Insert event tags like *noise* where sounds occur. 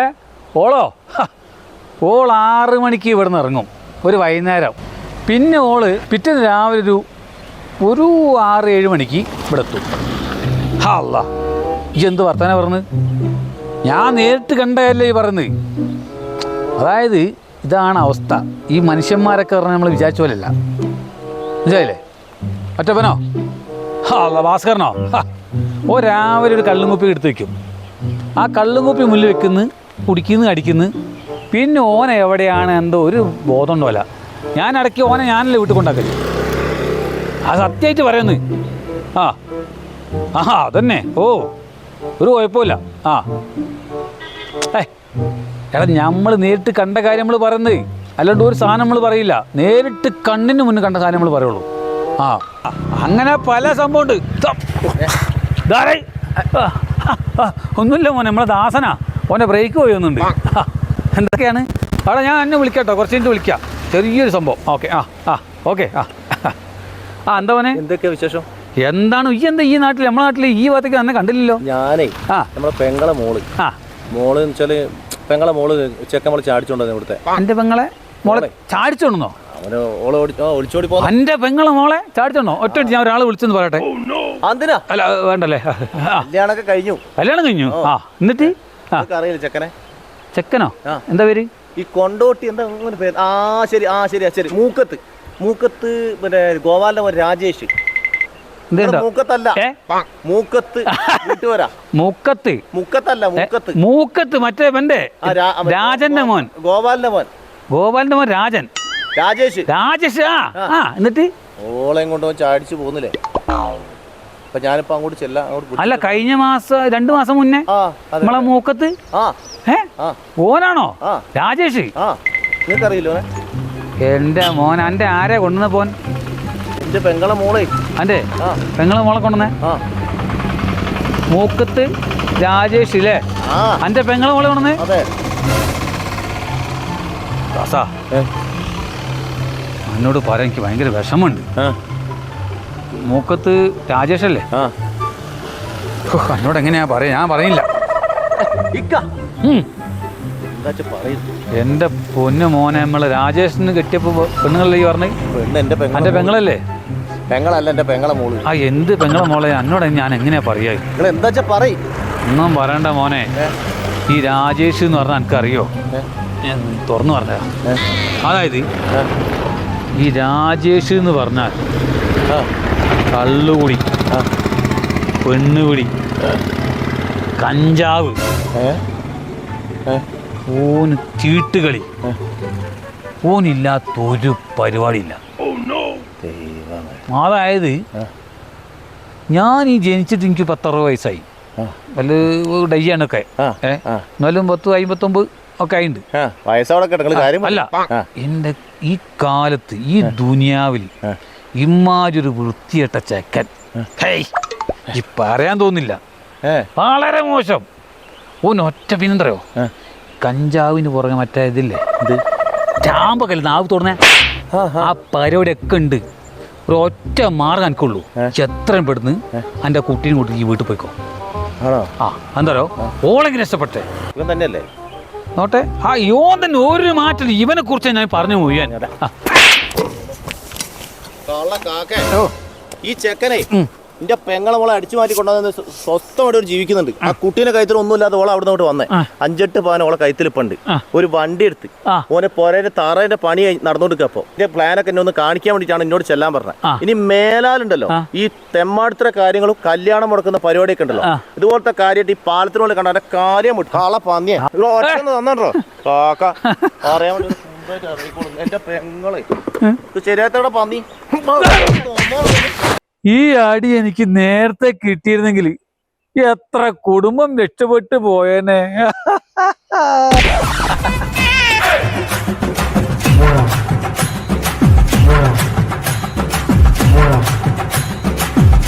ഏ ഓളോ ഓൾ ആറ് മണിക്ക് ഇവിടെ നിന്ന് ഇറങ്ങും. ഒരു വൈകുന്നേരം. പിന്നെ ഓൾ പിറ്റേന്ന് രാവിലെ ഒരു ഒരു ആറ് ഏഴ് മണിക്ക് ഇവിടെ എത്തും. ഹാ അല്ല ഈ എന്ത് വർത്താന പറഞ്ഞ് ഞാൻ നേരിട്ട് കണ്ടതല്ലേ ഈ പറയുന്നത്. അതായത് ഇതാണ് അവസ്ഥ. ഈ മനുഷ്യന്മാരൊക്കെ പറഞ്ഞാൽ നമ്മൾ വിചാരിച്ച പോലെയല്ല. മനസ്സിലായില്ലേ? ഒറ്റപ്പനോ ഹാ അല്ല ഭാസ്കരനോ? ഹാ. ഓ രാവിലെ ഒരു കള്ളും എടുത്ത് വെക്കും. ആ കള്ളും കുപ്പി മുന്നിൽ വെക്കുന്നു കുടിക്കുന്നു അടിക്കുന്നു. പിന്നെ ഓന എവിടെയാണ് എന്തോ ഒരു ബോധം ഉണ്ടോല ഞാൻ ഇടയ്ക്ക് ഓനെ ഞാനല്ലേ വീട്ടിൽ കൊണ്ടാക്കൽ ആ സത്യമായിട്ട് പറയുന്നു. ആ ആ അതന്നെ. ഓ ഒരു കുഴപ്പമില്ല. ആ. ഏ എടാ നമ്മൾ നേരിട്ട് കണ്ട കാര്യം നമ്മൾ പറയുന്നത്. അല്ലാണ്ട് ഒരു സാധനം നമ്മൾ പറയില്ല. നേരിട്ട് കണ്ണിന് മുന്നിൽ കണ്ട സാധനം നമ്മൾ പറയുള്ളൂ. ആ അങ്ങനെ പല സംഭവമുണ്ട്. ആ, ഒന്നുമില്ല മോനെ നമ്മളെ ദാസനാ. ഓന്റെ ബ്രേക്ക് പോയി ഒന്നുണ്ട് എന്തൊക്കെയാണ്? അവിടെ ഞാൻ എന്നെ വിളിക്കാട്ടോ കുറച്ച് മിനിറ്റ് വിളിക്കാം. ചെറിയൊരു സംഭവം. ഓക്കെ ആ ആ ഓക്കെ ആ ആ. എന്താ മോനെ? എന്തൊക്കെയാ വിശേഷം? എന്താണ് ഈ എന്താ ഈ നാട്ടിൽ നമ്മളെ നാട്ടിൽ ഈ ഭാഗത്തേക്ക് തന്നെ കണ്ടില്ലല്ലോ? ഞാനേ ആ. നമ്മളെ പെങ്ങളെ മോൾ. ആ. മോൾ എന്ന് വെച്ചാൽ പെങ്ങളെ മോൾ ചെക്കമ്മൾ ചാടിച്ചോണ്ടോ ഇവിടുത്തെ. എന്റെ പെങ്ങളെ? മോളെ. ചാടിച്ചോണ്ടെന്നോ? അവന് ഓൾ ഓടി ആ, ഒളിച്ചോടി പോന്ന എന്റെ പെങ്ങളെ മോളെ ചാടിച്ചോ ഒറ്റ ഞാൻ ഒരാളെ വിളിച്ചെന്ന് പറയട്ടെ. എന്തിനാ അല്ല വേണ്ടല്ലേ? ആ കല്യാണൊക്കെ കഴിഞ്ഞു. കല്യാണം കഴിഞ്ഞു? ആ എന്നിട്ട്? ആ. നിനക്ക് അറിയില്ല ചെക്കനെ. ചെക്കനോ? ആ. എന്താ പേര്? ഈ കൊണ്ടോട്ടി എന്താ അങ്ങനെ പേര്? ആ ശരി ആ ശരി ആ ശരി. മൂക്കത്ത്. മൂക്കത്ത് പിന്നെ ഗോപാലിന്റെ മോൻ രാജേഷ്. എന്താ ഇവിടെ മൂക്കത്തല്ല. ഏ? മൂക്കത്ത്. വീട്ടുവരാ മൂക്കത്ത്. മുക്കത്തല്ല ഏ, മൂക്കത്ത്. മൂക്കത്ത് മറ്റേ പെന്റെ ആ, രാ- രാജന്റെ മോൻ. ഗോപാലിന്റെ മോൻ. ഗോപാലിന്റെ മോൻ രാജൻ. രാജേഷ്. രാജേഷ് ആ ആ. എന്നിട്ട്? ഓളെയും കൊണ്ട് ചാടിച്ചു പോകുന്നില്ലേ അപ്പൊ ഞാനിപ്പോ അങ്ങോട്ട് ചെല്ലാം അങ്ങോട്ട് അല്ല കഴിഞ്ഞ മാസം രണ്ടു മാസം മുന്നേ? നമ്മളെ മൂക്കത്ത്? ഏ? ഓനാണോ? രാജേഷ്? നിനക്കറിയില്ലോ ഓനെ? മോൻ എന്റെ ആരെ കൊണ്ടുവന്ന പോൻ എന്റെ പെങ്ങളെ മോളെ. അന്റെ? പെങ്ങളെ മോളെ കൊണ്ടുവന്നേ? മൂക്കത്ത് രാജേഷ് ഇല്ലേ? അന്റെ പെങ്ങളെ മോളെ കൊണ്ടുവന്നേ? ദാസാ. എന്നോട് പറയാൻ എനിക്ക് ഭയങ്കര വിഷമമുണ്ട്. ആ. മൂക്കത്ത് രാജേഷ് അല്ലേ ആ എന്നോട് എങ്ങനെയാ പറയാ? ഞാൻ പറയില്ല എന്റെ പൊന്നു മോനെ നമ്മൾ രാജേഷിന് കെട്ടിയപ്പോൾ പെണ്ണുങ്ങളല്ലേ ഈ പറഞ്ഞേ? എന്റെ പെങ്ങളല്ലേ? പെങ്ങളല്ല എന്റെ പെങ്ങളെ മോൾ. ആ എന്ത് പെങ്ങളെ മോളെ? എന്നോട് ഞാൻ എങ്ങനെയാ പറയാ? നിങ്ങൾ എന്താ പറയ്? ഒന്നും പറയണ്ട മോനെ. ഈ രാജേഷ് എന്ന് പറഞ്ഞാൽ എനിക്കറിയോ? തുറന്നു പറഞ്ഞതാ? അതായത്? ഈ രാജേഷ് എന്ന് പറഞ്ഞാൽ? കള്ളുകുടി പെണ്ണുകുടി കഞ്ചാവ്? ഓന് ചീട്ടുകളി? ഓനില്ലാത്തൊരു പരിപാടിയില്ല. അതായത്. ഞാൻ ഈ ജനിച്ചിട്ട് എനിക്ക് പത്തറുപത് വയസ്സായി. വല്ല ഡയ്യാണൊക്കെ എന്നാലും പത്ത് അമ്പത്തൊമ്പത് ഒക്കെ ഉണ്ട് അല്ല എന്റെ എന്റെ ഈ കാലത്ത് ഈ ദുനിയാവിൽ. ഇമ്മാതിരി വൃത്തിയട്ട ചെക്കൻ. ഈ പറയാൻ തോന്നില്ല. വളരെ മോശം. ഓൻ ഒറ്റ പിന്നെന്തറിയോ. കഞ്ചാവിന് പുറകെ മറ്റേ ഇതില്ലേ? ഇത് ചാമ്പക്കല്ല നാവ് തുറന്നേ ആ, പരിപാടിയൊക്കെ ഉണ്ട് ഒരു ഒറ്റ മാർഗം എനിക്കുള്ളൂ? എത്രയും പെടുന്ന് എന്റെ കുട്ടീനെ കൂട്ടി ഈ വീട്ടിൽ പോയിക്കോ. ആ എന്താ ഓളെങ്കിലും ഇഷ്ടപ്പെട്ടേ. തന്നെയല്ലേ? നോട്ടെ? ആ യോധൻ ഒരു മാറ്റം ഇവനെ കുറിച്ച് ഞാൻ പറഞ്ഞു മുഴുവൻ. ഈ ചെക്കനെ. എന്റെ പെങ്ങളെ മോളെ അടിച്ചു മാറ്റി കൊണ്ടുവന്ന് സ്വ- സ്വസ്ഥമായിട്ട് ഒരു ജീവിക്കുന്നുണ്ട്. ആ. കുട്ടീനെ കൈത്തിൽ ഒന്നുമില്ലാതെ ഓളെ അവിടെ നിന്ന് വന്നേ. അഞ്ചെട്ട് പാൻ ഓളെ കൈത്തിൽ പണ്ട്. ഒരു വണ്ടി എടുത്ത്. ഓനെ പോരേന്റെ തറേന്റെ പണി നടന്നുകൊടുക്കുക അപ്പൊ ഇതിന്റെ പ്ലാനൊക്കെ എന്നെ ഒന്ന് കാണിക്കാൻ വേണ്ടിയിട്ടാണ് എന്നോട് ചെല്ലാൻ. പറഞ്ഞത് ഇനി മേലാലുണ്ടല്ലോ. ഈ തെമ്മാടുത്തര കാര്യങ്ങളും കല്യാണം മുടക്കുന്ന പരിപാടിയൊക്കെ ഉണ്ടല്ലോ. ഇതുപോലത്തെ കാര്യമായിട്ട് ഈ പാലത്തിനുള്ളിൽ കണ്ട എന്റെ കാര്യം വിട്ടു കാള പന്നിയെ. തന്നോ കാക്ക. *laughs* അറിയാൻ വേണ്ടി. എന്റെ പെങ്ങളെ. ശരിയാത്തവിടെ പന്നി. *laughs* ഈ ആടി എനിക്ക് നേരത്തെ കിട്ടിയിരുന്നെങ്കിൽ എത്ര കുടുംബം രക്ഷപ്പെട്ടു പോയേനെ. *laughs*